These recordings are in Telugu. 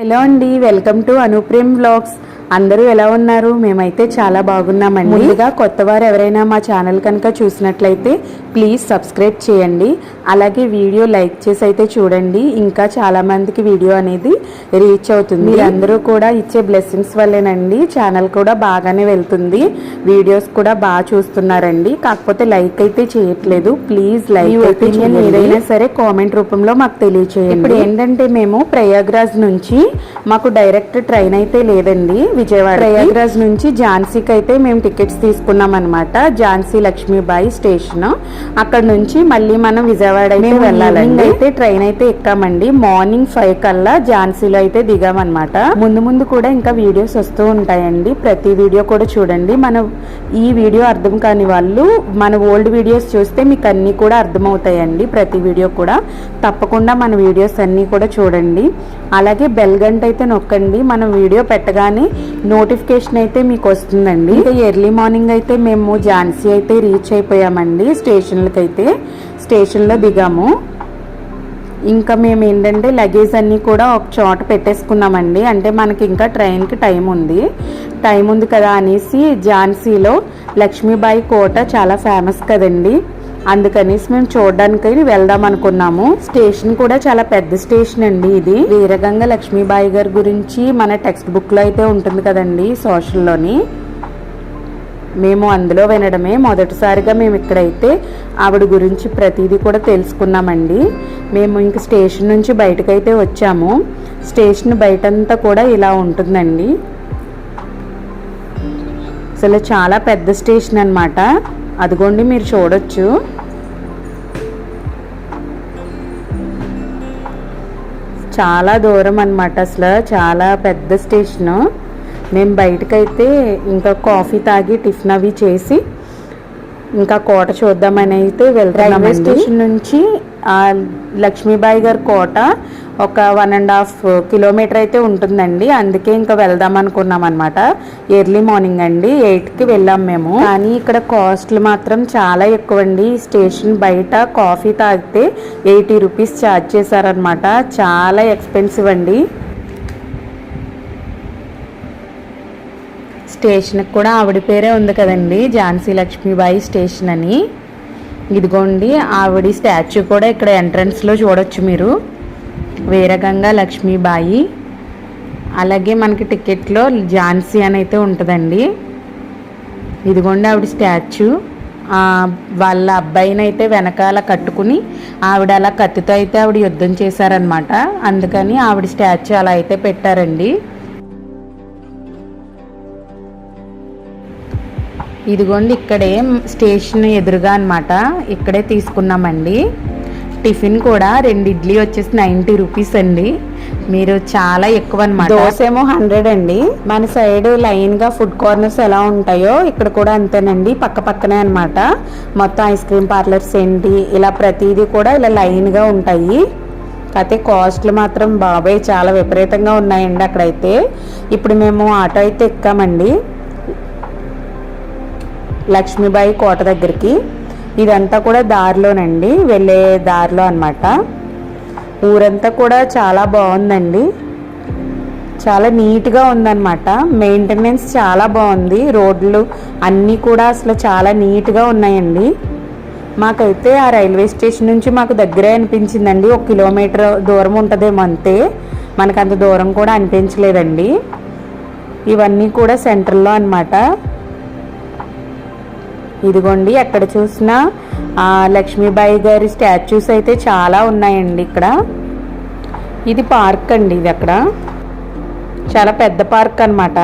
హలో అండి వెల్కమ్ టు అనుప్రేమ్ వ్లాగ్స్. అందరూ ఎలా ఉన్నారు? మేమైతే చాలా బాగున్నామండి. ముందుగా కొత్త వారు ఎవరైనా మా ఛానల్ కనుక చూసినట్లయితే ప్లీజ్ సబ్స్క్రైబ్ చేయండి. అలాగే వీడియో లైక్ చేసి అయితే చూడండి. ఇంకా చాలా మందికి వీడియో అనేది రీచ్ అవుతుంది. మీరందరూ కూడా ఇచ్చే బ్లెస్సింగ్స్ వల్లేనండి. ఛానల్ కూడా బాగానే వెళ్తుంది. వీడియోస్ కూడా బాగా చూస్తున్నారండి. కాకపోతే లైక్ అయితే చేయట్లేదు. ప్లీజ్ లైక్ ఒపీనియన్ ఏదైనా సరే కామెంట్ రూపంలో మాకు తెలియచేయండి. ఇప్పుడు ఏంటంటే మేము ప్రయాగ్రాజ్ నుంచి మాకు డైరెక్ట్ ట్రైన్ అయితే లేదండి విజయవాడ ప్రయాగ్రాజ్ నుంచి ఝాన్సీకి అయితే మేము టికెట్స్ తీసుకున్నాం అనమాట ఝాన్సీ లక్ష్మీబాయి స్టేషన్. అక్కడ నుంచి మళ్ళీ మనం విజయవాడ అయితే వెళ్ళాలండి. అయితే ట్రైన్ అయితే ఎక్కామండి. మార్నింగ్ ఫైవ్ కల్లా ఝాన్సీలో అయితే దిగామన్నమాట. ముందు ముందు కూడా ఇంకా వీడియోస్ వస్తూ ఉంటాయండి. ప్రతి వీడియో కూడా చూడండి. మన ఈ వీడియో అర్థం కాని వాళ్ళు మన ఓల్డ్ వీడియోస్ చూస్తే మీకు అన్ని కూడా అర్థమవుతాయండి. ప్రతి వీడియో కూడా తప్పకుండా మన వీడియోస్ అన్నీ కూడా చూడండి. అలాగే బెల్ గంట అయితే నొక్కండి. మనం వీడియో పెట్టగానే నోటిఫికేషన్ అయితే మీకు వస్తుందండి. ఇంకా ఎర్లీ మార్నింగ్ అయితే మేము ఝాన్సీ అయితే రీచ్ అయిపోయామండి స్టేషన్లకి అయితే స్టేషన్లో దిగాము. ఇంకా మేము ఏంటంటే లగేజ్ అన్నీ కూడా ఒక చోట పెట్టేసుకున్నామండి. అంటే మనకి ఇంకా ట్రైన్కి టైం ఉంది. టైం ఉంది కదా అనేసి ఝాన్సీలో లక్ష్మీబాయి కోట చాలా ఫేమస్ కదండి. అందుకనేసి మేము చూడడానికి వెళ్దాం అనుకున్నాము. స్టేషన్ కూడా చాలా పెద్ద స్టేషన్ అండి ఇది. వీరగంగ లక్ష్మీబాయి గారి గురించి మన టెక్స్ట్ బుక్లో అయితే ఉంటుంది కదండి సోషల్లోని మేము అందులో వినడమే. మొదటిసారిగా మేము ఇక్కడైతే ఆవిడ గురించి ప్రతిదీ కూడా తెలుసుకున్నామండి. మేము ఇంక స్టేషన్ నుంచి బయటకైతే వచ్చాము. స్టేషన్ బయటంతా కూడా ఇలా ఉంటుందండి. అసలు చాలా పెద్ద స్టేషన్ అనమాట అదిగోండి మీరు చూడొచ్చు. చాలా దూరం అనమాట అసలు. చాలా పెద్ద స్టేషను. మేము బయటకైతే ఇంకా కాఫీ తాగి టిఫిన్ అవి చేసి ఇంకా కోట చూద్దామని అయితే వెళ్తాం స్టేషన్ నుంచి ఆ లక్ష్మీబాయి గారి కోట ఒక వన్ అండ్ హాఫ్ కిలోమీటర్ అయితే ఉంటుందండి. అందుకే ఇంకా వెళ్దాం అనుకున్నాం అనమాట ఎర్లీ మార్నింగ్ అండి. ఎయిట్కి వెళ్ళాం మేము. కానీ ఇక్కడ కాస్ట్లు మాత్రం చాలా ఎక్కువ అండి స్టేషన్ బయట కాఫీ తాగితే ఎయిటీ రూపీస్ ఛార్జ్ చేశారనమాట చాలా ఎక్స్పెన్సివ్ అండి. స్టేషన్కి కూడా ఆవిడ పేరే ఉంది కదండి. ఝాన్సీ లక్ష్మీబాయి స్టేషన్ అని. ఇదిగోండి ఆవిడ స్టాచ్యూ కూడా ఇక్కడ ఎంట్రన్స్లో చూడొచ్చు మీరు. వీరగంగా లక్ష్మీబాయి. అలాగే మనకి టికెట్లో ఝాన్సీ అని అయితే ఉంటుందండి. ఇదిగోండి ఆవిడ స్టాచ్యూ. వాళ్ళ అబ్బాయిని అయితే వెనకాల కట్టుకుని ఆవిడ అలా కత్తితో అయితే ఆవిడ యుద్ధం చేశారనమాట అందుకని ఆవిడ స్టాచ్యూ అలా అయితే పెట్టారండి. ఇదిగోండి ఇక్కడే స్టేషన్ ఎదురుగా అనమాట ఇక్కడే తీసుకున్నామండి. టిఫిన్ కూడా రెండు ఇడ్లీ వచ్చేసి నైంటీ రూపీస్ అండి. మీరు చాలా ఎక్కువ అనమాట దోశ ఏమో హండ్రెడ్ అండి. మన సైడ్ లైన్గా ఫుడ్ కార్నర్స్ ఎలా ఉంటాయో ఇక్కడ కూడా అంతేనండి. పక్క పక్కనే అనమాట మొత్తం ఐస్ క్రీమ్ పార్లర్స్ ఏంటి ఇలా ప్రతిదీ కూడా ఇలా లైన్గా ఉంటాయి. అయితే కాస్ట్లు మాత్రం బాబాయ్ చాలా విపరీతంగా ఉన్నాయండి అక్కడైతే. ఇప్పుడు మేము ఆటో అయితే ఎక్కామండి. లక్ష్మీబాయి కోట దగ్గరికి. ఇదంతా కూడా దారిలోనండి వెళ్ళే దారిలో అనమాట ఊరంతా కూడా చాలా బాగుందండి. చాలా నీట్గా ఉందన్నమాట. మెయింటెనెన్స్ చాలా బాగుంది. రోడ్లు అన్నీ కూడా అసలు చాలా నీట్గా ఉన్నాయండి. మాకైతే ఆ రైల్వే స్టేషన్ నుంచి మాకు దగ్గరే అనిపించిందండి. ఒక కిలోమీటర్ దూరం ఉంటుందేమో అంతే. మనకు అంత దూరం కూడా అనిపించలేదండి. ఇవన్నీ కూడా సెంటర్లో అన్నమాట. ఇదిగోండి ఎక్కడ చూసినా లక్ష్మీబాయి గారి స్టాచ్యూస్ అయితే చాలా ఉన్నాయండి ఇక్కడ. ఇది పార్క్ అండి ఇది అక్కడ. చాలా పెద్ద పార్క్ అన్నమాట.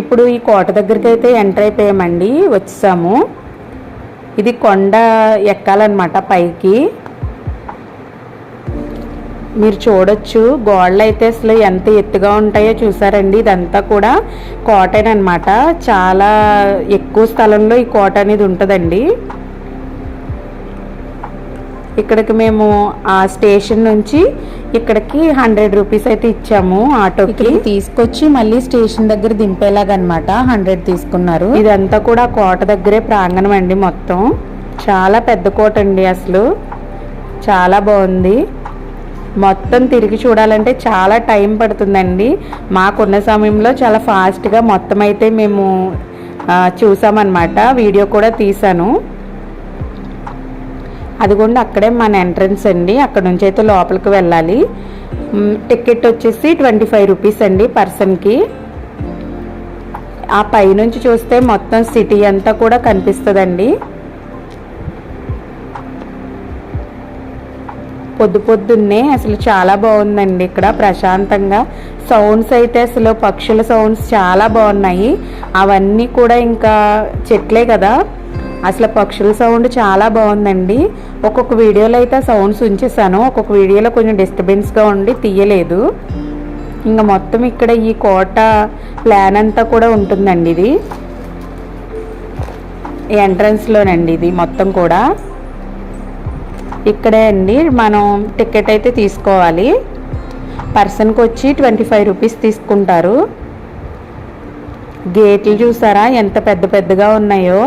ఇప్పుడు ఈ కోట దగ్గరికి అయితే ఎంటర్ అయిపోయామండి వచ్చాము ఇది కొండ ఎక్కాలన్నమాట పైకి. మీరు చూడొచ్చు గోడలు అయితే అసలు ఎంత ఎత్తుగా ఉంటాయో చూసారండి. ఇదంతా కూడా కోటేనమాట చాలా ఎక్కువ స్థలంలో ఈ కోట అనేది ఉంటుందండి. ఇక్కడికి మేము ఆ స్టేషన్ నుంచి ఇక్కడికి హండ్రెడ్ రూపీస్ అయితే ఇచ్చాము ఆటోకి. తీసుకొచ్చి మళ్ళీ స్టేషన్ దగ్గర దింపేలాగనమాట. హండ్రెడ్ తీసుకున్నారు. ఇదంతా కూడా కోట దగ్గరే ప్రాంగణం అండి మొత్తం. చాలా పెద్ద కోట అండి అసలు. చాలా బాగుంది. మొత్తం తిరిగి చూడాలంటే చాలా టైం పడుతుందండి. మాకున్న సమయంలో చాలా ఫాస్ట్గా మొత్తం అయితే మేము చూసామన్నమాట. వీడియో కూడా తీసాను అదిగోండి అక్కడే మన ఎంట్రన్స్ అండి. అక్కడ నుంచి అయితే లోపలికి వెళ్ళాలి. టికెట్ వచ్చేసి ట్వంటీ ఫైవ్ రూపీస్ అండి పర్సన్కి ఆ పైనుంచి చూస్తే మొత్తం సిటీ అంతా కూడా కనిపిస్తుందండి. పొద్దు పొద్దున్నే అసలు చాలా బాగుందండి ఇక్కడ ప్రశాంతంగా. సౌండ్స్ అయితే అసలు పక్షుల సౌండ్స్ చాలా బాగున్నాయి. అవన్నీ కూడా ఇంకా చెట్లే కదా. అసలు పక్షుల సౌండ్ చాలా బాగుందండి. ఒక్కొక్క వీడియోలో అయితే సౌండ్స్ ఉంచేసాను ఒక్కొక్క వీడియోలో కొంచెం డిస్టర్బెన్స్గా ఉండి తీయలేదు. ఇంకా మొత్తం ఇక్కడ ఈ కోట ప్లాన్ అంతా కూడా ఉంటుందండి ఇది. ఎంట్రన్స్లోనండి ఇది మొత్తం కూడా. ఇక్కడే అండి మనం టికెట్ అయితే తీసుకోవాలి. పర్సన్కి వచ్చి ట్వంటీ ఫైవ్ రూపీస్ తీసుకుంటారు. గేట్లు చూసారా? ఎంత పెద్ద పెద్దగా ఉన్నాయో.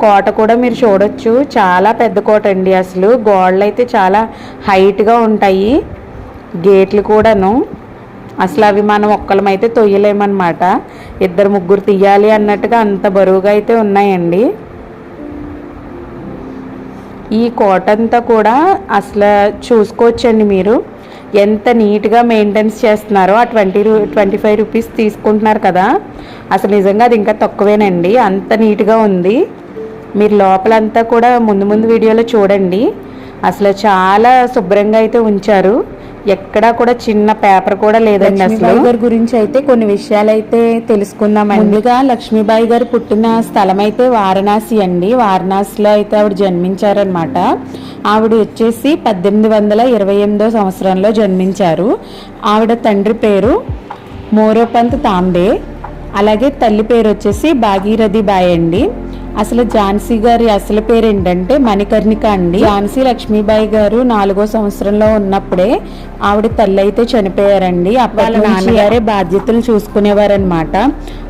కోట కూడా మీరు చూడొచ్చు. చాలా పెద్ద కోట అండి అసలు. గోడలు అయితే చాలా హైట్గా ఉంటాయి. గేట్లు కూడాను. అసలు అవి మనం ఒక్కలమైతే తొయ్యలేమన్నమాట. ఇద్దరు ముగ్గురు తీయాలి అన్నట్టుగా అంత బరువుగా అయితే ఉన్నాయండి. ఈ కోట అంతా కూడా అసలు చూసుకోవచ్చండి మీరు. ఎంత నీట్గా మెయింటెన్స్ చేస్తున్నారో ఆ ట్వంటీ రూ ట్వంటీ ఫైవ్ రూపీస్ తీసుకుంటున్నారు కదా. అసలు నిజంగా అది ఇంకా తక్కువేనండి. అంత నీట్గా ఉంది. మీరు లోపలంతా కూడా ముందు ముందు వీడియోలో చూడండి. అసలు చాలా శుభ్రంగా అయితే ఉంచారు. ఎక్కడా కూడా చిన్న పేపర్ కూడా లేదండి అసలు. గారి గురించి అయితే కొన్ని విషయాలు అయితే తెలుసుకుందాం ముందుగా లక్ష్మీబాయి గారు పుట్టిన స్థలం అయితే వారణాసి అండి. వారణాసిలో అయితే ఆవిడ జన్మించారనమాట ఆవిడ వచ్చేసి పద్దెనిమిది వందల ఇరవై ఎనిమిదో సంవత్సరంలో జన్మించారు. ఆవిడ తండ్రి పేరు మోరోపంత్ తాంబే. అలాగే తల్లి పేరు వచ్చేసి భాగీరథి బాయ్ అండి. అసలు ఝాన్సీ గారి అసలు పేరు ఏంటంటే మణికర్ణిక అండి. ఝాన్సీ లక్ష్మీబాయి గారు నాలుగో సంవత్సరంలో ఉన్నప్పుడే ఆవిడ తల్లి అయితే చనిపోయారండి. అప్పటి నాన్నగారే. బాధ్యతలు చూసుకునేవారనమాట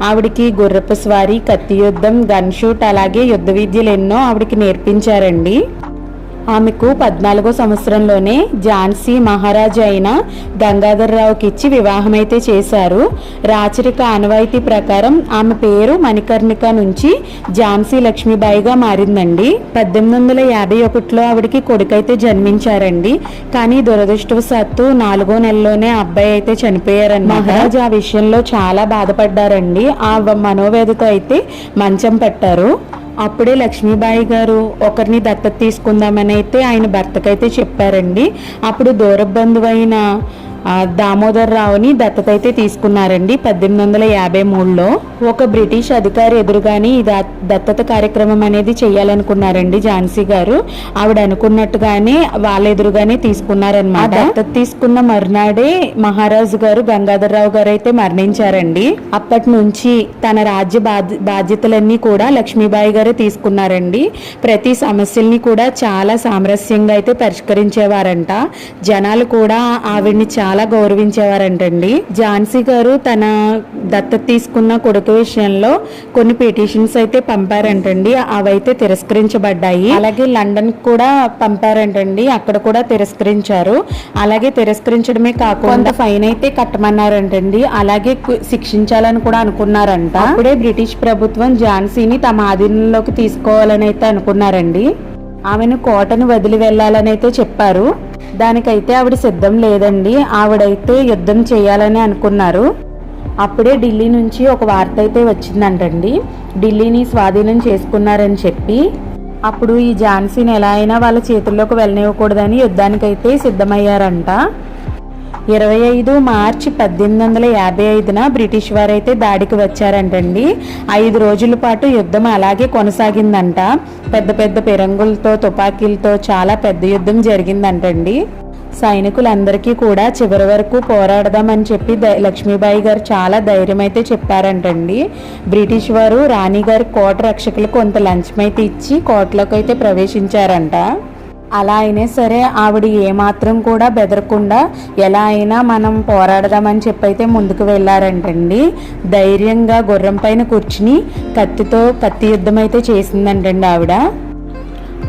ఆవిడకి గుర్రపు స్వారీ కత్తి యుద్ధం గన్ షూట్ అలాగే యుద్ధ విద్యలు ఎన్నో ఆవిడకి నేర్పించారండి. ఆమెకు పద్నాలుగో సంవత్సరంలోనే ఝాన్సీ మహారాజు అయిన గంగాధర్రావుకి ఇచ్చి చేశారు. రాచరిక ఆనవాయితీ ప్రకారం ఆమె పేరు మణికర్ణిక నుంచి ఝాన్సీ లక్ష్మీబాయిగా మారిందండి. పద్దెనిమిది వందల యాభై ఒకటిలో ఆవిడకి కొడుకైతే జన్మించారండి. కానీ దురదృష్టవశాత్తు నాలుగో నెలలోనే అబ్బాయి అయితే చనిపోయారని మహారాజు ఆ విషయంలో చాలా బాధపడ్డారండి. ఆ మనోవేదతో అయితే మంచం పెట్టారు. అప్పుడే లక్ష్మీబాయి గారు ఒకరిని దత్తత తీసుకుందామని అయితే ఆయన భర్తకైతే చెప్పారండి. అప్పుడు దూర బంధువైన దామోదర్ రావుని దత్తత అయితే తీసుకున్నారండి పద్దెనిమిది వందల యాభై మూడులో. ఒక బ్రిటిష్ అధికారి ఎదురుగాని ఈ దత్తత కార్యక్రమం అనేది చేయాలనుకున్నారండి ఝాన్సీ గారు. ఆవిడ అనుకున్నట్టుగానే వాళ్ళ ఎదురుగానే తీసుకున్నారనమాట దత్తత తీసుకున్న మరునాడే మహారాజు గారు గంగాధరరావు గారు అయితే మరణించారండి. అప్పటి నుంచి తన రాజ్య బాధ్య బాధ్యతలన్నీ కూడా లక్ష్మీబాయి గారే తీసుకున్నారండి. ప్రతి సమస్యల్ని కూడా చాలా సామరస్యంగా అయితే పరిష్కరించేవారంట. జనాలు కూడా ఆవిడ్ని చాలా గౌరవించేవారంటండి. ఝాన్సీ గారు తన దత్తత తీసుకున్న కొడుకు విషయంలో కొన్ని పిటిషన్స్ అయితే పంపారంటండి. అవైతే తిరస్కరించబడ్డాయి. అలాగే లండన్ కూడా పంపారంటండి. అక్కడ కూడా తిరస్కరించారు. అలాగే తిరస్కరించడమే కాకుండా ఫైన్ అయితే కట్టమన్నారంటండి. అలాగే శిక్షించాలని కూడా అనుకున్నారంట. అప్పుడే బ్రిటిష్ ప్రభుత్వం ఝాన్సీని తమ ఆధీనంలోకి తీసుకోవాలని అయితే అనుకున్నారండి. ఆమెను కోటను వదిలి వెళ్ళాలని అయితే చెప్పారు. దానికైతే ఆవిడ సిద్ధం లేదండి. ఆవిడైతే యుద్ధం చేయాలని అనుకున్నారు. అప్పుడే ఢిల్లీ నుంచి ఒక వార్త అయితే వచ్చిందంటండి. ఢిల్లీని స్వాధీనం చేసుకున్నారని చెప్పి. అప్పుడు ఈ ఝాన్సీని ఎలా అయినా వాళ్ళ చేతుల్లోకి వెళ్ళనివ్వకూడదని యుద్ధానికైతే సిద్ధమయ్యారంట. ఇరవై ఐదు మార్చి పద్దెనిమిది వందల యాభై ఐదున బ్రిటిష్ వారైతే దాడికి వచ్చారంటండి. ఐదు రోజుల పాటు యుద్ధం అలాగే కొనసాగిందంట. పెద్ద పెద్ద పిరంగులతో తుపాకీలతో చాలా పెద్ద యుద్ధం జరిగిందంటండి. సైనికులందరికీ కూడా చివరి వరకు పోరాడదామని చెప్పి లక్ష్మీబాయి గారు చాలా ధైర్యం అయితే చెప్పారంటండి. బ్రిటిష్ వారు రాణి గారి కోట రక్షకులు కొంత లంచమైతే ఇచ్చి కోటలోకి అయితే ప్రవేశించారంట. అలా అయినా సరే ఆవిడ ఏమాత్రం కూడా బెదరకుండా ఎలా అయినా మనం పోరాడదామని చెప్పి అయితే ముందుకు వెళ్ళారంటండి. ధైర్యంగా గుర్రం పైన కూర్చుని కత్తితో కత్తి యుద్ధం అయితే చేసిందంటండి ఆవిడ.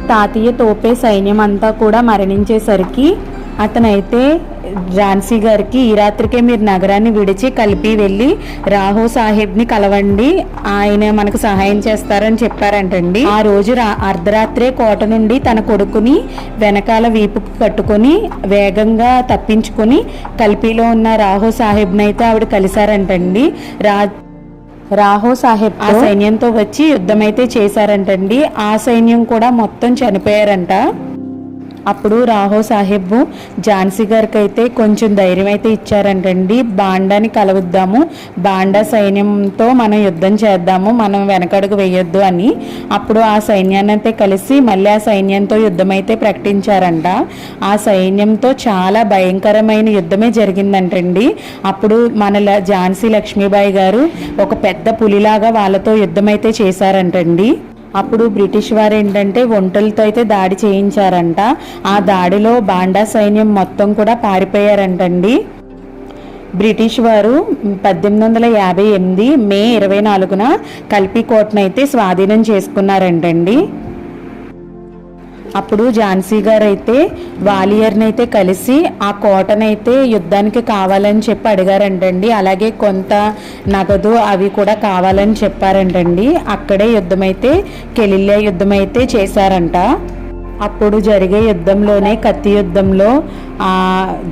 తాతయ్య తోపే సైన్యం అంతా కూడా మరణించేసరికి అతనైతే ఝాన్సీ గారికి ఈ రాత్రికే మీరు నగరాన్ని విడిచి కలిపి వెళ్ళి రాహు సాహెబ్ని కలవండి. ఆయన మనకు సహాయం చేస్తారని చెప్పారంటండి. ఆ రోజు రా అర్ధరాత్రే కోట నుండి తన కొడుకుని వెనకాల వీపుకు కట్టుకొని వేగంగా తప్పించుకొని కలిపిలో ఉన్న రాహు సాహెబ్ని అయితే ఆవిడ కలిశారంటండి. రా రాహో సాహెబ్ ఆ సైన్యంతో వచ్చి యుద్ధం అయితే చేశారంటండి. ఆ సైన్యం కూడా మొత్తం చనిపోయారంట. అప్పుడు రాహో సాహెబ్ ఝాన్సీ గారికి అయితే కొంచెం ధైర్యం అయితే ఇచ్చారంటండి. బాండాని కలవద్దాము బాండా సైన్యంతో మనం యుద్ధం చేద్దాము మనం వెనకడుగు వేయొద్దు అని అప్పుడు ఆ సైన్యాన్ని అయితే కలిసి మళ్ళీ ఆ సైన్యంతో యుద్ధం అయితే ప్రకటించారంట. ఆ సైన్యంతో చాలా భయంకరమైన యుద్ధమే జరిగిందంటండి. అప్పుడు మన ల- ఝాన్సీ లక్ష్మీబాయి గారు ఒక పెద్ద పులిలాగా వాళ్ళతో యుద్ధం అయితే చేశారంటండి. అప్పుడు బ్రిటిష్ వారు ఏంటంటే ఒంటలతో అయితే దాడి చేయించారంట. ఆ దాడిలో బాండా సైన్యం మొత్తం కూడా పారిపోయారంటండి. బ్రిటిష్ వారు పద్దెనిమిది వందల యాభై ఎనిమిది మే ఇరవై నాలుగున కల్పి కోటను అయితే స్వాధీనం చేసుకున్నారంటండి. అప్పుడు ఝాన్సీ గారు అయితే వాలియర్ని అయితే కలిసి ఆ కోటనైతే యుద్ధానికి కావాలని చెప్పి అడిగారంటండి. అలాగే కొంత నగదు అవి కూడా కావాలని చెప్పారంటండి. అక్కడే యుద్ధమైతే కెలిల్లే యుద్ధం అయితే చేశారంట. అప్పుడు జరిగే యుద్ధంలోనే కత్తి యుద్ధంలో ఆ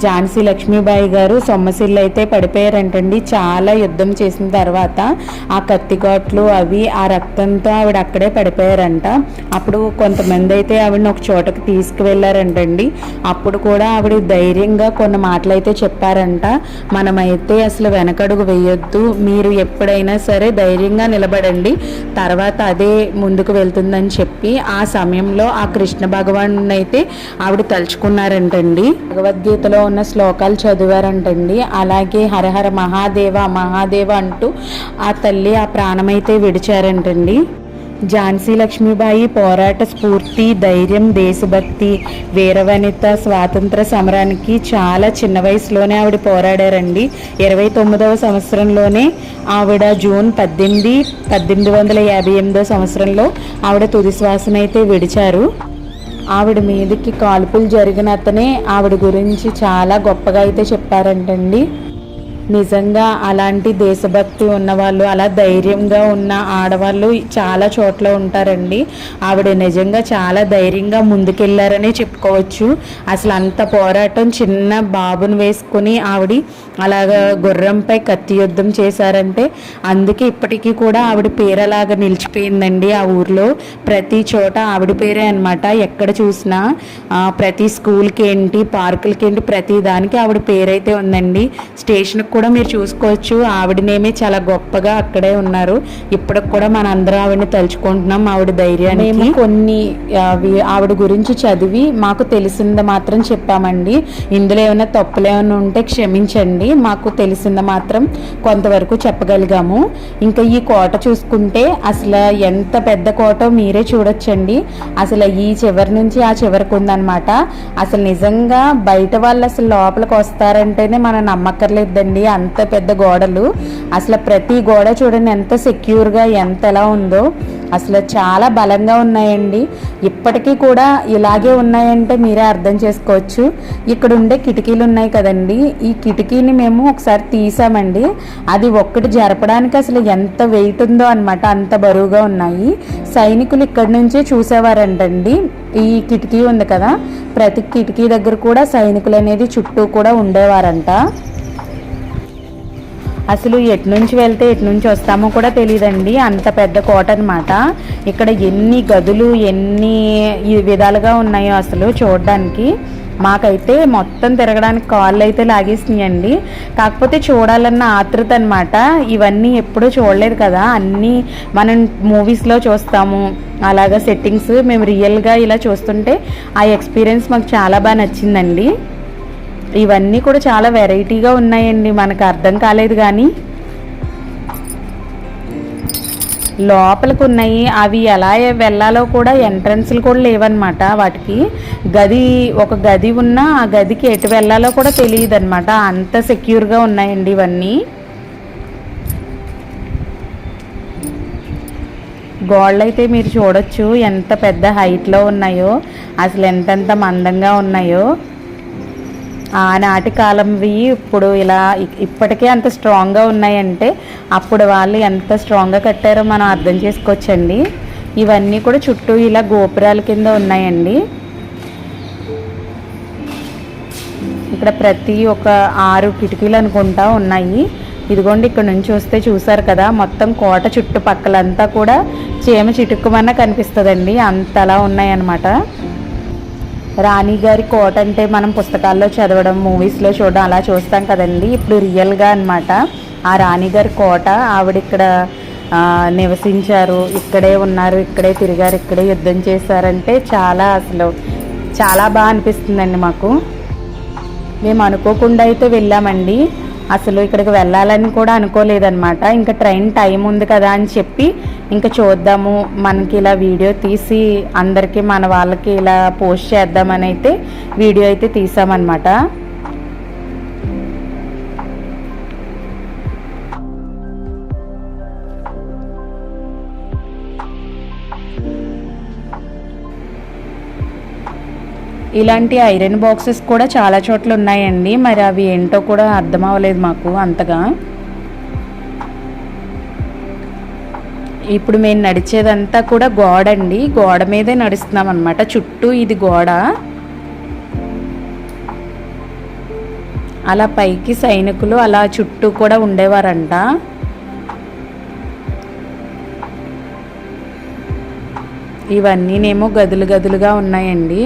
ఝాన్సీ లక్ష్మీబాయి గారు సొమ్మసిల్లు అయితే పడిపోయారంటండి. చాలా యుద్ధం చేసిన తర్వాత ఆ కత్తికోట్లు అవి ఆ రక్తంతో ఆవిడ అక్కడే పడిపోయారంట. అప్పుడు కొంతమంది అయితే ఆవిడని ఒక చోటకి తీసుకువెళ్ళారంటండి. అప్పుడు కూడా ఆవిడ ధైర్యంగా కొన్ని మాటలు అయితే చెప్పారంట. మనమైతే అసలు వెనకడుగు వేయొద్దు. మీరు ఎప్పుడైనా సరే ధైర్యంగా నిలబడండి. తర్వాత అదే ముందుకు వెళ్తుందని చెప్పి ఆ సమయంలో ఆ కృష్ణ భగవాన్ అయితే ఆవిడ తలుచుకున్నారంటండి. భగవద్గీతలో ఉన్న శ్లోకాలు చదివారంటండి. అలాగే హరహర మహాదేవ మహాదేవ అంటూ ఆ తల్లి ఆ ప్రాణమైతే విడిచారంటండి. ఝాన్సీ లక్ష్మీబాయి పోరాట స్ఫూర్తి ధైర్యం దేశభక్తి వీరవనిత స్వాతంత్ర సమరానికి చాలా చిన్న వయసులోనే ఆవిడ పోరాడారండి. ఇరవై తొమ్మిదవ సంవత్సరంలోనే ఆవిడ జూన్ పద్దెనిమిది పద్దెనిమిది వందల యాభై ఎనిమిదవ సంవత్సరంలో ఆవిడ తుది శ్వాసనైతే విడిచారు. ఆవిడ మీదకి కాల్పులు జరిగిన అతనే ఆవిడ గురించి చాలా గొప్పగా అయితే చెప్పారంటండి. నిజంగా అలాంటి దేశభక్తి ఉన్నవాళ్ళు అలా ధైర్యంగా ఉన్న ఆడవాళ్ళు చాలా చోట్ల ఉంటారండి. ఆవిడ నిజంగా చాలా ధైర్యంగా ముందుకెళ్ళారనే చెప్పుకోవచ్చు. అసలు అంత పోరాటం చిన్న బాబుని వేసుకుని ఆవిడ అలాగా గుర్రంపై కత్తి యుద్ధం చేశారంటే అందుకే ఇప్పటికీ కూడా ఆవిడ పేరు అలాగా నిలిచిపోయిందండి ఆ ఊర్లో. ప్రతి చోట ఆవిడ పేరే అనమాట ఎక్కడ చూసినా ప్రతి స్కూల్కి ఏంటి పార్కులకి ఏంటి ప్రతి దానికి ఆవిడ పేరైతే ఉందండి. స్టేషన్కి కూడా మీరు చూసుకోవచ్చు. ఆవిడనేమి చాలా గొప్పగా అక్కడే ఉన్నారు. ఇప్పటికి కూడా మన అందరం ఆవిడని తలుచుకుంటున్నాం ఆవిడ ధైర్యాన్ని కొన్ని ఆవిడ గురించి చదివి మాకు తెలిసింది మాత్రం చెప్పామండి. ఇందులో ఏమైనా తప్పులు ఏమైనా ఉంటే క్షమించండి. మాకు తెలిసింది మాత్రం కొంతవరకు చెప్పగలిగాము. ఇంకా ఈ కోట చూసుకుంటే అసలు ఎంత పెద్ద కోట మీరే చూడొచ్చండి. అసలు ఈ చివరి నుంచి ఆ చివరికి ఉందన్నమాట. అసలు నిజంగా బయట వాళ్ళు అసలు లోపలికి వస్తారంటేనే మనం నమ్మక్కర్లేదండి. అంత పెద్ద గోడలు. అసలు ప్రతి గోడ చూడండి ఎంత సెక్యూర్గా ఎంత ఎలా ఉందో. అసలు చాలా బలంగా ఉన్నాయండి. ఇప్పటికీ కూడా ఇలాగే ఉన్నాయంటే మీరే అర్థం చేసుకోవచ్చు. ఇక్కడ ఉండే కిటికీలు ఉన్నాయి కదండి. ఈ కిటికీని మేము ఒకసారి తీసామండి. అది ఒక్కటి జరపడానికి అసలు ఎంత వెయిట్ ఉందో అనమాట అంత బరువుగా ఉన్నాయి. సైనికులు ఇక్కడి నుంచే చూసేవారంటండి. ఈ కిటికీ ఉంది కదా. ప్రతి కిటికీ దగ్గర కూడా సైనికులు అనేది చుట్టూ కూడా ఉండేవారంట. అసలు ఎటు నుంచి వెళ్తే ఎటు నుంచి వస్తామో కూడా తెలియదండి అంత పెద్ద కోట అనమాట ఇక్కడ ఎన్ని గదులు ఎన్ని విధాలుగా ఉన్నాయో అసలు చూడడానికి. మాకైతే మొత్తం తిరగడానికి కాళ్ళు అయితే లాగేసినాయండి. కాకపోతే చూడాలన్న ఆతృత అనమాట ఇవన్నీ ఎప్పుడూ చూడలేదు కదా. అన్నీ మనం మూవీస్లో చూస్తాము. అలాగా సెట్టింగ్స్ మేము రియల్గా ఇలా చూస్తుంటే ఆ ఎక్స్పీరియన్స్ మాకు చాలా బాగా నచ్చిందండి. ఇవన్నీ కూడా చాలా వెరైటీగా ఉన్నాయండి. మనకు అర్థం కాలేదు కానీ లోపలికి ఉన్నాయి అవి ఎలా వెళ్ళాలో కూడా ఎంట్రన్స్లు కూడా లేవన్నమాట. వాటికి గది ఒక గది ఉన్న ఆ గదికి ఎటు వెళ్ళాలో కూడా తెలియదు అనమాట అంత సెక్యూర్గా ఉన్నాయండి ఇవన్నీ. గోడలు అయితే మీరు చూడొచ్చు ఎంత పెద్ద హైట్లో ఉన్నాయో అసలు ఎంతెంత మందంగా ఉన్నాయో. ఆనాటి కాలంవి ఇప్పుడు ఇలా ఇప్పటికే అంత స్ట్రాంగ్గా ఉన్నాయంటే అప్పుడు వాళ్ళు ఎంత స్ట్రాంగ్గా కట్టారో మనం అర్థం చేసుకోవచ్చండి. ఇవన్నీ కూడా చుట్టూ ఇలా గోపురాల కింద ఉన్నాయండి. ఇక్కడ ప్రతి ఒక ఆరు కిటికీలు అనుకుంటా ఉన్నాయి. ఇదిగోండి ఇక్కడ నుంచి వస్తే చూసారు కదా మొత్తం కోట చుట్టుపక్కలంతా కూడా చీమ చిటుక్కుమన్నా కనిపిస్తుందండి. అంతలా ఉన్నాయన్నమాట. రాణి గారి కోట అంటే మనం పుస్తకాల్లో చదవడం మూవీస్లో చూడడం అలా చూస్తాం కదండి. ఇప్పుడు రియల్గా అనమాట ఆ రాణి గారి కోట ఆవిడ ఇక్కడ నివసించారు. ఇక్కడే ఉన్నారు ఇక్కడే తిరిగారు ఇక్కడే యుద్ధం చేశారంటే చాలా అసలు చాలా బాగా అనిపిస్తుందండి మాకు. మేము అనుకోకుండా అయితే వెళ్ళామండి. అసలు ఇక్కడికి వెళ్ళాలని కూడా అనుకోలేదన్నమాట. ఇంకా ట్రైన్ టైం ఉంది కదా అని చెప్పి ఇంకా చూద్దాము మనకి ఇలా వీడియో తీసి అందరికీ మన వాళ్ళకి ఇలా పోస్ట్ చేద్దామని అయితే వీడియో అయితే తీసామన్నమాట. ఇలాంటి ఐరన్ బాక్సెస్ కూడా చాలా చోట్ల ఉన్నాయండి. మరి అవి ఏంటో కూడా అర్థం అవ్వలేదు మాకు అంతగా. ఇప్పుడు మేము నడిచేదంతా కూడా గోడ అండి గోడ మీదే నడుస్తున్నాం అనమాట చుట్టూ ఇది గోడ. అలా పైకి సైనికులు అలా చుట్టూ కూడా ఉండేవారంట. ఇవన్నీనేమో గదులు గదులుగా ఉన్నాయండి.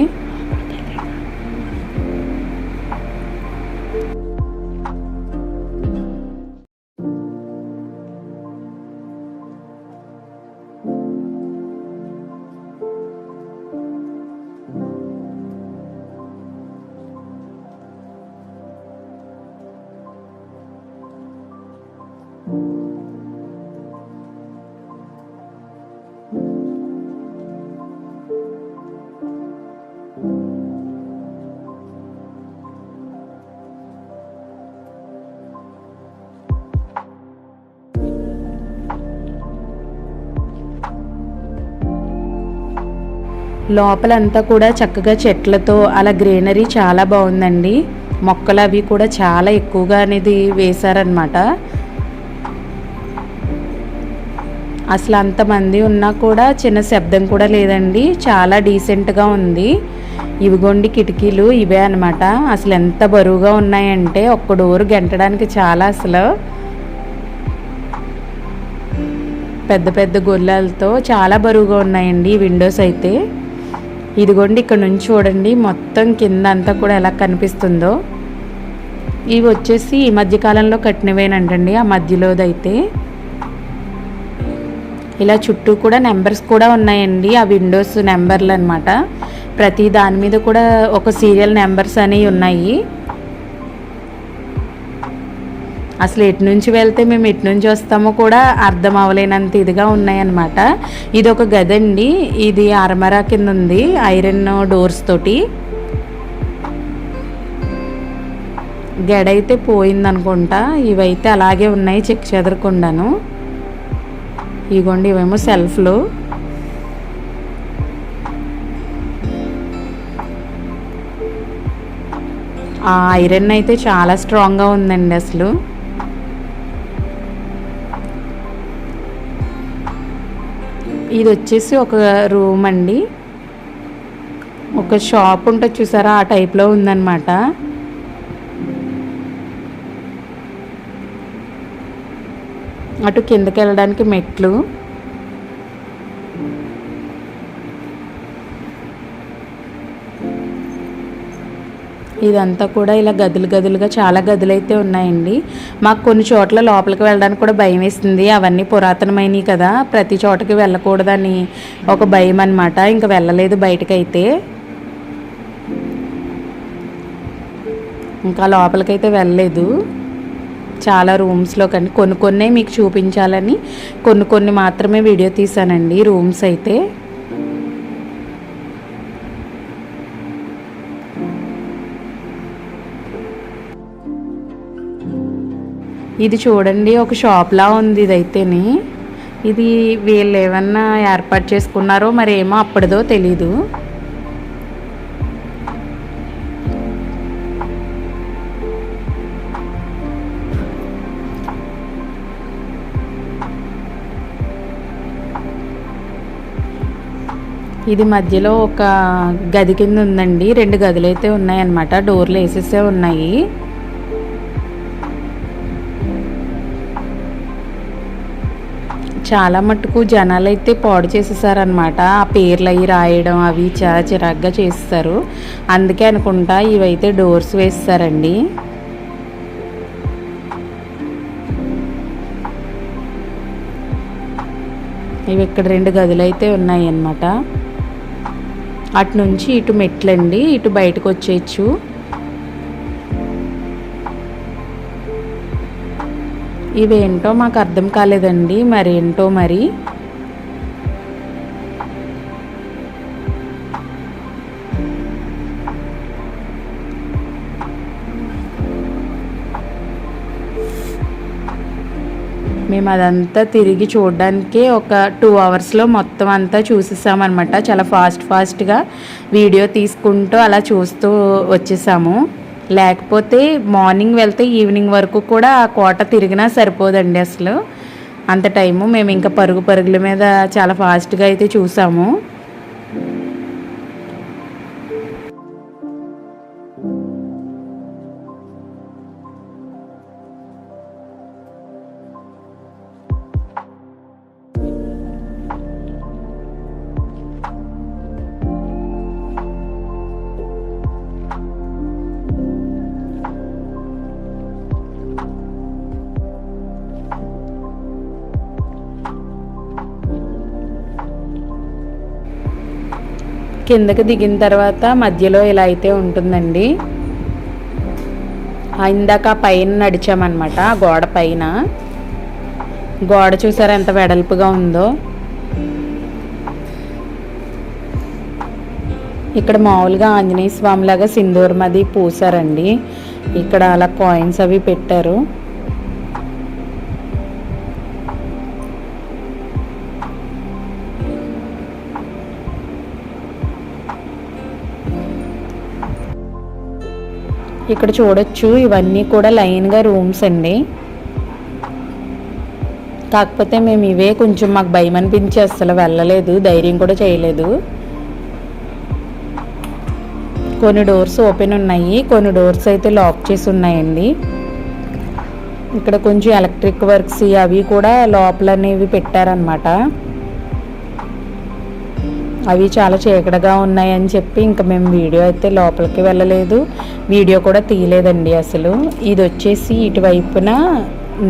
లోపలంతా కూడా చక్కగా చెట్లతో అలా గ్రీనరీ చాలా బాగుందండి. మొక్కలు అవి కూడా చాలా ఎక్కువగా అనేది వేశారనమాట అసలు అంతమంది ఉన్నా కూడా చిన్న శబ్దం కూడా లేదండి. చాలా డీసెంట్గా ఉంది. ఇవిగోండి కిటికీలు ఇవే అనమాట అసలు ఎంత బరువుగా ఉన్నాయంటే ఒక్క డోరు గెంటడానికి చాలా అసలు. పెద్ద పెద్ద గొల్లాలతో చాలా బరువుగా ఉన్నాయండి ఈ విండోస్ అయితే. ఇదిగోండి ఇక్కడ నుంచి చూడండి మొత్తం కింద అంతా కూడా ఎలా కనిపిస్తుందో. ఇవి వచ్చేసి ఈ మధ్యకాలంలో కట్టినవేనంటండి ఆ మధ్యలోదైతే. ఇలా చుట్టూ కూడా నెంబర్స్ కూడా ఉన్నాయండి ఆ విండోస్ నెంబర్లు అనమాట ప్రతి దాని మీద కూడా ఒక సీరియల్ నెంబర్స్ అనేవి ఉన్నాయి. అసలు ఎటు నుంచి వెళ్తే మేము ఎటు నుంచి వస్తామో కూడా అర్థం అవ్వలేనంత ఇదిగా ఉన్నాయన్నమాట. ఇది ఒక గది అండి ఇది అరమరా కింద ఉంది. ఐరన్ డోర్స్ తోటి. గడైతే పోయిందనుకుంటా. ఇవైతే అలాగే ఉన్నాయి చెక్ చెదరకుండాను. ఇగోండి ఇవేమో సెల్ఫ్లు. ఆ ఐరన్ అయితే చాలా స్ట్రాంగ్గా ఉందండి అసలు. ఇది వచ్చేసి ఒక రూమ్ అండి. ఒక షాప్ ఉంటుంది చూసారా ఆ టైప్లో ఉందన్నమాట. అటు కిందకి వెళ్ళడానికి మెట్లు. ఇదంతా కూడా ఇలా గదులు గదులుగా చాలా గదులు అయితే ఉన్నాయండి. మాకు కొన్ని చోట్ల లోపలికి వెళ్ళడానికి కూడా భయం వేస్తుంది అవన్నీ పురాతనమైనవి కదా. ప్రతి చోటకి వెళ్ళకూడదని ఒక భయం అనమాట ఇంకా వెళ్ళలేదు బయటకైతే. ఇంకా లోపలికైతే వెళ్ళలేదు. చాలా రూమ్స్లో కానీ కొన్ని కొన్నే మీకు చూపించాలని కొన్ని కొన్ని మాత్రమే వీడియో తీసానండి రూమ్స్ అయితే. ఇది చూడండి ఒక షాప్లా ఉంది ఇదైతేని. ఇది వీళ్ళు ఏమన్నా ఏర్పాటు చేసుకున్నారో మరి ఏమో అప్పటిదో తెలీదు. ఇది మధ్యలో ఒక గది కింద ఉందండి రెండు గదులు అయితే ఉన్నాయన్నమాట డోర్లు వేసేసే ఉన్నాయి. చాలా మట్టుకు జనాలు అయితే పాడు చేసేసారనమాట ఆ పేర్లు అవి రాయడం అవి చాలా చిరాగ్గా చేస్తారు అందుకే అనుకుంటా ఇవైతే డోర్స్ వేస్తారండి ఇవి ఇక్కడ రెండు గదులు అయితే ఉన్నాయి అన్నమాట అటు నుంచి ఇటు మెట్లండి ఇటు బయటకు వచ్చేయచ్చు ఇవేంటో మాకు అర్థం కాలేదండి మరి ఏంటో మరి? మేము అదంతా తిరిగి చూడడానికే ఒక టూ అవర్స్లో మొత్తం అంతా చూసేసామన్నమాట. చాలా ఫాస్ట్ ఫాస్ట్గా వీడియో తీసుకుంటూ అలా చూస్తూ వచ్చేసాము. లేకపోతే మార్నింగ్ వెళ్తే ఈవినింగ్ వరకు కూడా ఆ కోట తిరిగినా సరిపోదండి అసలు. అంత టైము మేము ఇంకా పరుగు పరుగుల మీద చాలా ఫాస్ట్గా అయితే చూసాము. కిందకి దిగిన తర్వాత మధ్యలో ఇలా అయితే ఉంటుందండి. ఇందాక పైన నడిచామన్నమాట గోడ పైన. గోడ చూసారా ఎంత వెడల్పుగా ఉందో? ఇక్కడ మామూలుగా ఆంజనేయ స్వామిలాగా సింధూరం అది పూసారండి. ఇక్కడ అలా కాయిన్స్ అవి పెట్టారు. ఇక్కడ చూడొచ్చు ఇవన్నీ కూడా లైన్గా రూమ్స్ అండి. కాకపోతే మేము ఇవే కొంచెం మాకు భయం అనిపించి అసలు వెళ్ళలేదు ధైర్యం కూడా చేయలేదు. కొన్ని డోర్స్ ఓపెన్ ఉన్నాయి కొన్ని డోర్స్ అయితే లాక్ చేసి ఉన్నాయండి. ఇక్కడ కొంచెం ఎలక్ట్రిక్ వర్క్స్ అవి కూడా లోపల అనేవి పెట్టారనమాట అవి చాలా చీకటిగా ఉన్నాయని చెప్పి ఇంకా మేము వీడియో అయితే లోపలికి వెళ్ళలేదు. వీడియో కూడా తీయలేదండి అసలు. ఇది వచ్చేసి ఇటువైపున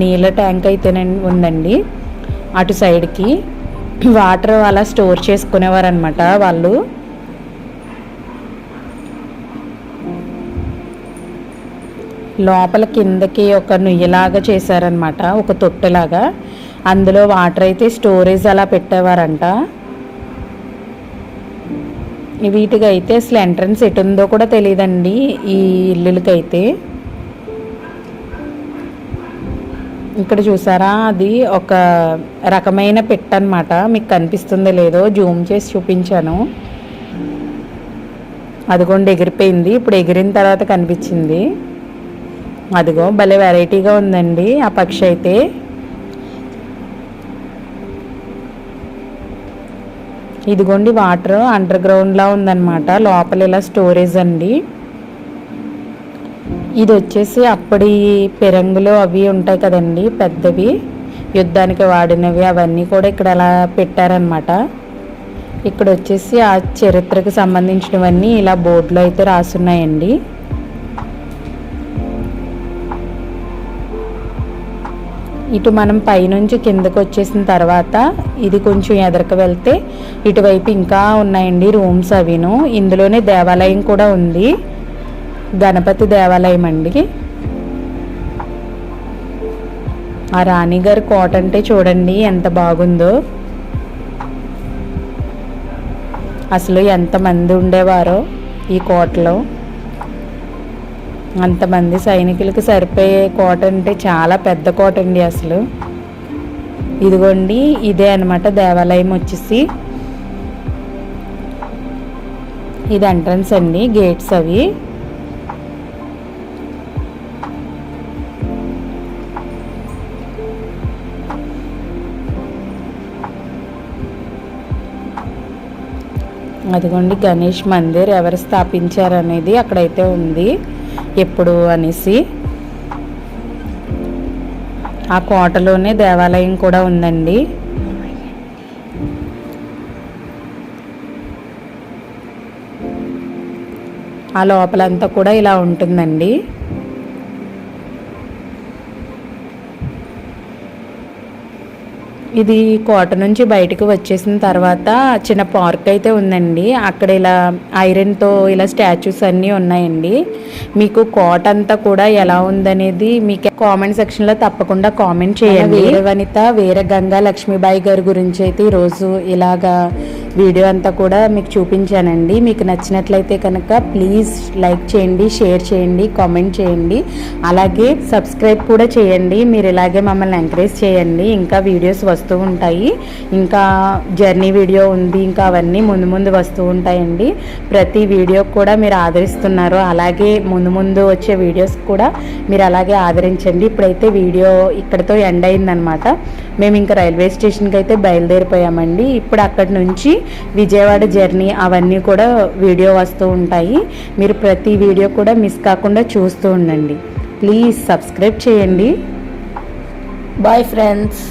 నీళ్ళ ట్యాంక్ అయితే ఉందండి. అటు సైడ్కి వాటర్ అలా స్టోర్ చేసుకునేవారు అనమాట వాళ్ళు. లోపల కిందకి ఒక నుయ్యలాగా చేశారనమాట ఒక తొట్టులాగా. అందులో వాటర్ అయితే స్టోరేజ్ అలా పెట్టేవారంట. వీటికి అయితే అసలు ఎంట్రన్స్ ఎటు ఉందో కూడా తెలియదండి ఈ ఇల్లులకైతే. ఇక్కడ చూసారా? అది ఒక రకమైన పెట్ట అనమాట మీకు కనిపిస్తుందో లేదో జూమ్ చేసి చూపించాను. అదిగోండి ఎగిరిపోయింది. ఇప్పుడు ఎగిరిన తర్వాత కనిపించింది. అదిగో భలే వెరైటీగా ఉందండి ఆ పక్షి అయితే. ఇదిగోండి వాటర్ అండర్ గ్రౌండ్లా ఉందన్నమాట. లోపల ఇలా స్టోరేజ్ అండి. ఇది వచ్చేసి అప్పటి పెరంగులు అవి ఉంటాయి కదండి పెద్దవి. యుద్ధానికి వాడినవి అవన్నీ కూడా ఇక్కడ అలా పెట్టారనమాట ఇక్కడ వచ్చేసి ఆ చరిత్రకు సంబంధించినవన్నీ ఇలా బోర్డులో అయితే రాసున్నాయండి. ఇటు మనం పైనుంచి కిందకు వచ్చేసిన తర్వాత ఇది కొంచెం ఎదరకు వెళ్తే ఇటువైపు ఇంకా ఉన్నాయండి రూమ్స్ అవిను. ఇందులోనే దేవాలయం కూడా ఉంది. గణపతి దేవాలయం అండి. ఆ రాణిగారి కోట అంటే చూడండి ఎంత బాగుందో. అసలు ఎంతమంది ఉండేవారో ఈ కోటలో. అంతమంది సైనికులకు సరిపోయే కోట అంటే చాలా పెద్ద కోట అండి అసలు. ఇదిగోండి ఇదే అనమాట దేవాలయం వచ్చేసి. ఇది ఎంట్రన్స్ అండి గేట్స్ అవి. అదిగోండి గణేష్ మందిర్ ఎవరు స్థాపించారు అనేది అక్కడైతే ఉంది. ఎప్పుడు అనేసి ఆ కోటలోనే దేవాలయం కూడా ఉందండి. ఆ లోపలంతా కూడా ఇలా ఉంటుందండి. ఇది కోట నుంచి బయటకు వచ్చేసిన తర్వాత చిన్న పార్క్ అయితే ఉందండి. అక్కడ ఇలా ఐరన్తో ఇలా స్టాచ్యూస్ అన్నీ ఉన్నాయండి. మీకు కోట అంతా కూడా ఎలా ఉందనేది మీకు కామెంట్ సెక్షన్లో తప్పకుండా కామెంట్ చేయండి. వీర వనిత వీర గంగా లక్ష్మీబాయి గారి గురించి అయితే ఈరోజు ఇలాగా వీడియో అంతా కూడా మీకు చూపించానండి. మీకు నచ్చినట్లయితే కనుక ప్లీజ్ లైక్ చేయండి షేర్ చేయండి కామెంట్ చేయండి. అలాగే సబ్స్క్రైబ్ కూడా చేయండి. మీరు ఇలాగే మమ్మల్ని ఎంకరేజ్ చేయండి. ఇంకా వీడియోస్ వస్తూ ఉంటాయి. ఇంకా జర్నీ వీడియో ఉంది. ఇంకా అవన్నీ ముందు ముందు వస్తూ ఉంటాయండి. ప్రతి వీడియో కూడా మీరు ఆదరిస్తున్నారు. అలాగే ముందు ముందు వచ్చే వీడియోస్ కూడా మీరు అలాగే ఆదరించండి. ఇప్పుడైతే వీడియో ఇక్కడితో ఎండ్ అయిందనమాట మేము ఇంకా రైల్వే స్టేషన్కి అయితే బయలుదేరిపోయామండి. ఇప్పుడు అక్కడి నుంచి విజయవాడ జర్నీ అవన్నీ కూడా వీడియో వస్తూ ఉంటాయి. మీరు ప్రతి వీడియో కూడా మిస్ కాకుండా చూస్తూ ఉండండి. ప్లీజ్ సబ్స్క్రైబ్ చేయండి. Bye friends